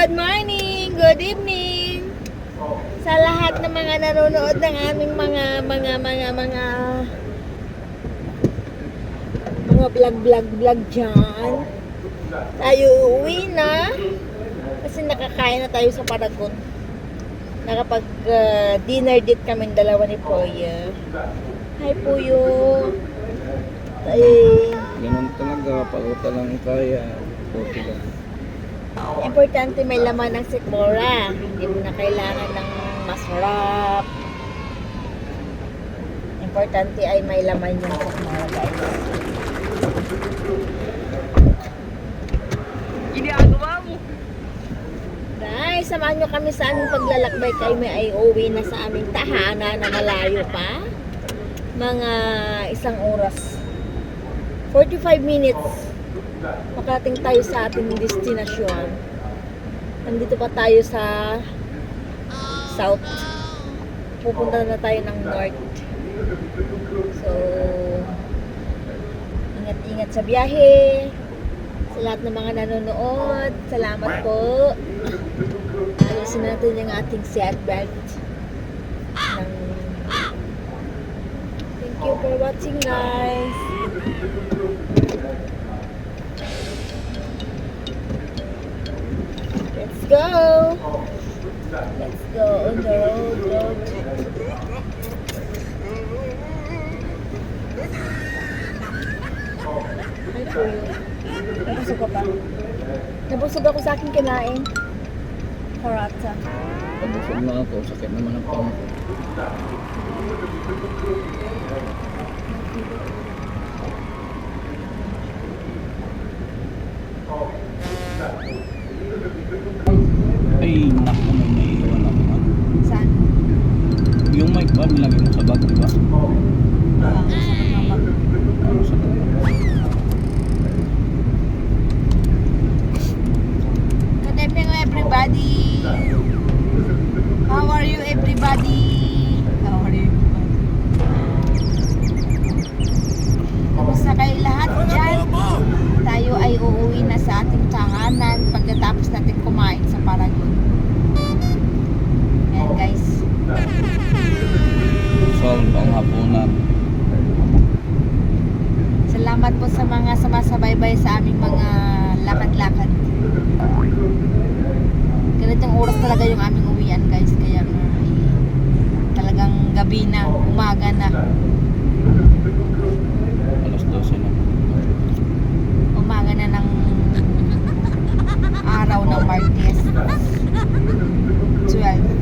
good morning, good evening. Sa lahat ng mga nanonood ng aming mga mga mga mga mga vlog vlog vlog dyan. Tayo uuwi na kasi nakakain na tayo sa Paragon. Nakapag uh, dinner date kami dalawa ni Poya. Hi Puyo. Ay, Ganun talaga, pauta lang kaya. Puti lang. Importante may laman ng sikmura. Hindi mo na kailangan ng masarap. Importante ay may laman yung sikmura guys. Ginagawa mo. Guys, samahan nyo kami sa aming paglalakbay kay may ay uwi na sa aming tahanan na malayo pa. Mga isang oras. 45 minutes. Makarating tayo sa ating destinasyon. Nandito pa tayo sa south. Pupunta na tayo ng north. So, ingat-ingat sa biyahe. Sa lahat ng mga nanonood, salamat po. Alisin natin yung ating seatbelt. Ng... Thank you for watching guys. Let's go on the road, road. Nabusog ka pa. Nabusog ako sa aking kinain. Paratha. Pabusog na ako, sakit naman ang pang How are you everybody? How are you? Kamusta kayo lahat dyan? Tayo ay uuwi na sa ating tahanan pagkatapos natin kumain sa Paragon. Ayan guys. Solve ang hapunan. Salamat po sa mga sumasabaybay sa aming mga lakad-lakad. Ganitong oras talaga yung aming uwian guys. Kaya nga, ay, talagang gabi na, umaga na. Alas 12 na. Umaga na ng araw ng Martes. 12.